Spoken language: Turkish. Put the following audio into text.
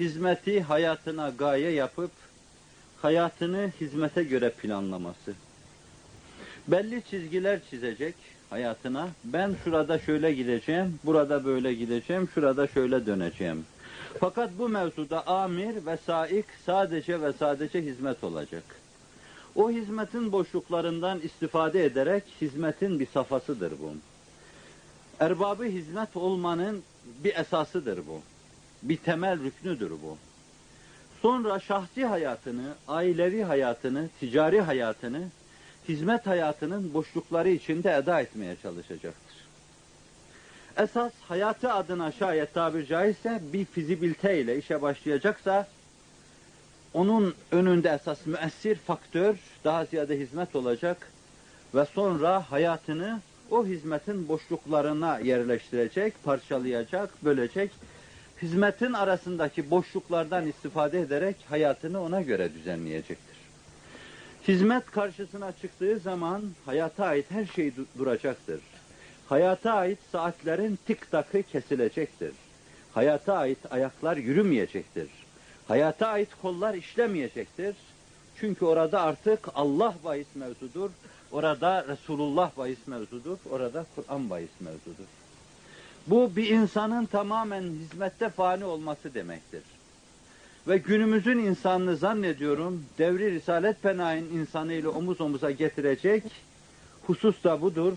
hizmeti hayatına gaye yapıp hayatını hizmete göre planlaması. Belli çizgiler çizecek hayatına. Ben şurada şöyle gideceğim, burada böyle gideceğim, şurada şöyle döneceğim. Fakat bu mevzuda amir ve saik sadece ve sadece hizmet olacak. O hizmetin boşluklarından istifade ederek hizmetin bir safhasıdır bu. Erbabı hizmet olmanın bir esasıdır bu. Bir temel rüknüdür bu. Sonra şahsi hayatını, ailevi hayatını, ticari hayatını, hizmet hayatının boşlukları içinde eda etmeye çalışacaktır. Esas hayatı adına şayet tabir caizse bir fizibilite ile işe başlayacaksa onun önünde esas müessir faktör daha ziyade hizmet olacak ve sonra hayatını o hizmetin boşluklarına yerleştirecek, parçalayacak, bölecek. Hizmetin arasındaki boşluklardan istifade ederek hayatını ona göre düzenleyecektir. Hizmet karşısına çıktığı zaman hayata ait her şey du- duracaktır. Hayata ait saatlerin tik takı kesilecektir. Hayata ait ayaklar yürümeyecektir. Hayata ait kollar işlemeyecektir. Çünkü orada artık Allah bahis mevzudur. Orada Resulullah bahis mevzudur. Orada Kur'an bahis mevzudur. Bu bir insanın tamamen hizmette fani olması demektir. Ve günümüzün insanını zannediyorum devri Risalet Penay'ın insanıyla omuz omuza getirecek husus da budur.